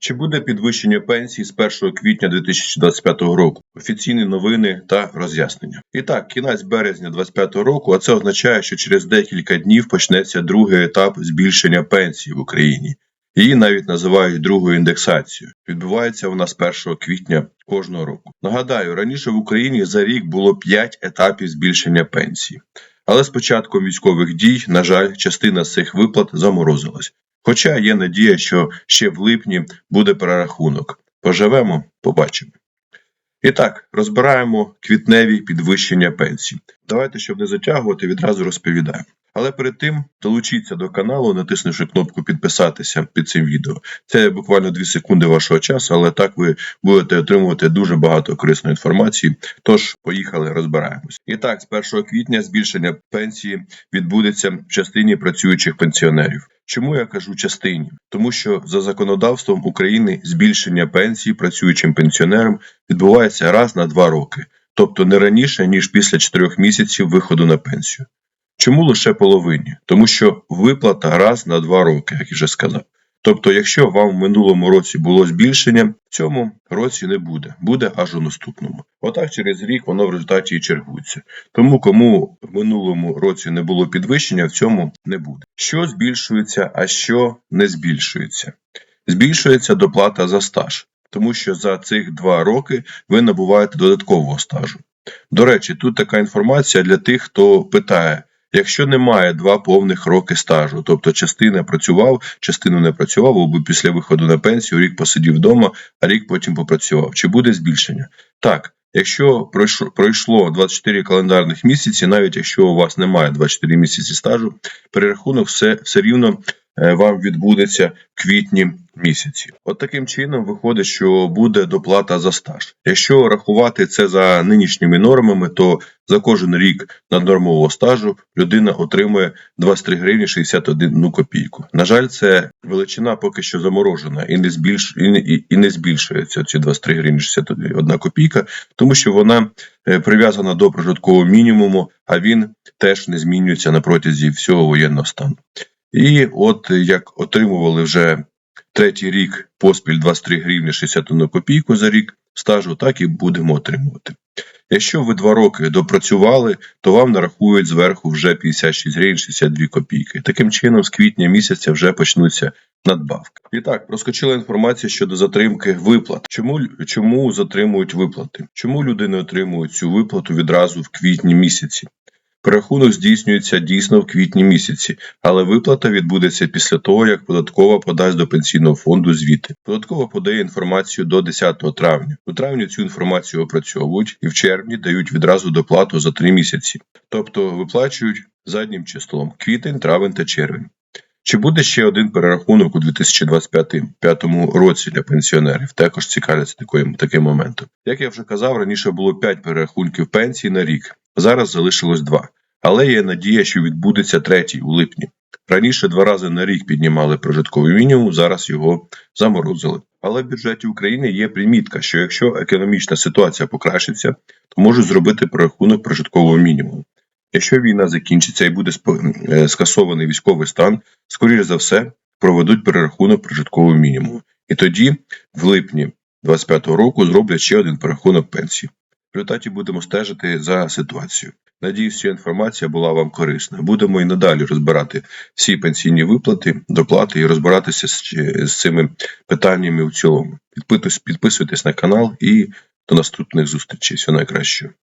Чи буде підвищення пенсій з 1 квітня 2025 року? Офіційні новини та роз'яснення. І так, кінець березня 2025 року, а це означає, що через декілька днів почнеться другий етап збільшення пенсій в Україні. Її навіть називають другою індексацією. Відбувається вона з 1 квітня кожного року. Нагадаю, раніше в Україні за рік було 5 етапів збільшення пенсії. Але з початком військових дій, на жаль, частина з цих виплат заморозилась. Хоча є надія, що ще в липні буде перерахунок. Поживемо, побачимо. І так, розбираємо квітневі підвищення пенсій. Давайте, щоб не затягувати, відразу розповідаємо. Але перед тим долучіться до каналу, натиснувши кнопку підписатися під цим відео. Це буквально 2 секунди вашого часу, але так ви будете отримувати дуже багато корисної інформації. Тож, поїхали, розбираємось. І так, з 1 квітня збільшення пенсії відбудеться в частині працюючих пенсіонерів. Чому я кажу частині? Тому що за законодавством України збільшення пенсії працюючим пенсіонерам відбувається раз на два роки, тобто не раніше ніж після 4 місяців виходу на пенсію. Чому лише половині? Тому що виплата раз на два роки, як я вже сказав. Тобто, якщо вам в минулому році було збільшення, в цьому році не буде, буде аж у наступному. Отак через рік воно в результаті і чергується. Тому кому в минулому році не було підвищення, в цьому не буде. Що збільшується, а що не збільшується? Збільшується доплата за стаж, тому що за цих два роки ви набуваєте додаткового стажу. До речі, тут така інформація для тих, хто питає. Якщо немає два повних роки стажу, тобто частина працював, частину не працював, або після виходу на пенсію рік посидів вдома, а рік потім попрацював. Чи буде збільшення? Так, якщо пройшло, пройшло 24 календарних місяці, навіть якщо у вас немає 24 місяці стажу, перерахунок все, все рівно е, вам відбудеться в квітні місяці. От таким чином виходить, що буде доплата за стаж. Якщо рахувати це за нинішніми нормами, то за кожен рік наднормового стажу людина отримує 23 гривні 61 копійку. На жаль, це величина поки що заморожена і не збільш і не, і, і не збільшується ці 23 гривні 61 копійка, тому що вона е, прив'язана до прожиткового мінімуму, а він теж не змінюється на протязі всього воєнного стану. І от як отримували вже третій рік поспіль 23 гривні 61 копійку за рік стажу, так і будемо отримувати. Якщо ви два роки допрацювали, то вам нарахують зверху вже 56 гривень 62 копійки. Таким чином, з квітня місяця вже почнуться надбавки. І так, проскочила інформація щодо затримки виплат. Чому чому затримують виплати? Чому люди не отримують цю виплату відразу в квітні місяці? Перерахунок здійснюється дійсно в квітні місяці, але виплата відбудеться після того, як податкова подасть до пенсійного фонду звіти. Податкова подає інформацію до 10 травня. У травні цю інформацію опрацьовують і в червні дають відразу доплату за 3 місяці, тобто виплачують заднім числом квітень, травень та червень. Чи буде ще один перерахунок у 2025 році для пенсіонерів? Також цікавляться таким, моментом. Як я вже казав, раніше було 5 перерахунків пенсії на рік, зараз залишилось 2. Але є надія, що відбудеться третій у липні. Раніше два рази на рік піднімали прожитковий мінімум, зараз його заморозили. Але в бюджеті України є примітка, що якщо економічна ситуація покращиться, то можуть зробити перерахунок прожиткового мінімуму. Якщо війна закінчиться і буде е, скасований військовий стан, скоріш за все проведуть перерахунок прожиткового мінімуму. І тоді, в липні 2025 року, зроблять ще один перерахунок пенсії. В результаті будемо стежити за ситуацією. Надіюсь, ця інформація була вам корисна. Будемо і надалі розбирати всі пенсійні виплати, доплати і розбиратися з, цими питаннями в цілому. Підписуйтесь на канал і до наступних зустрічей. Всього найкращого.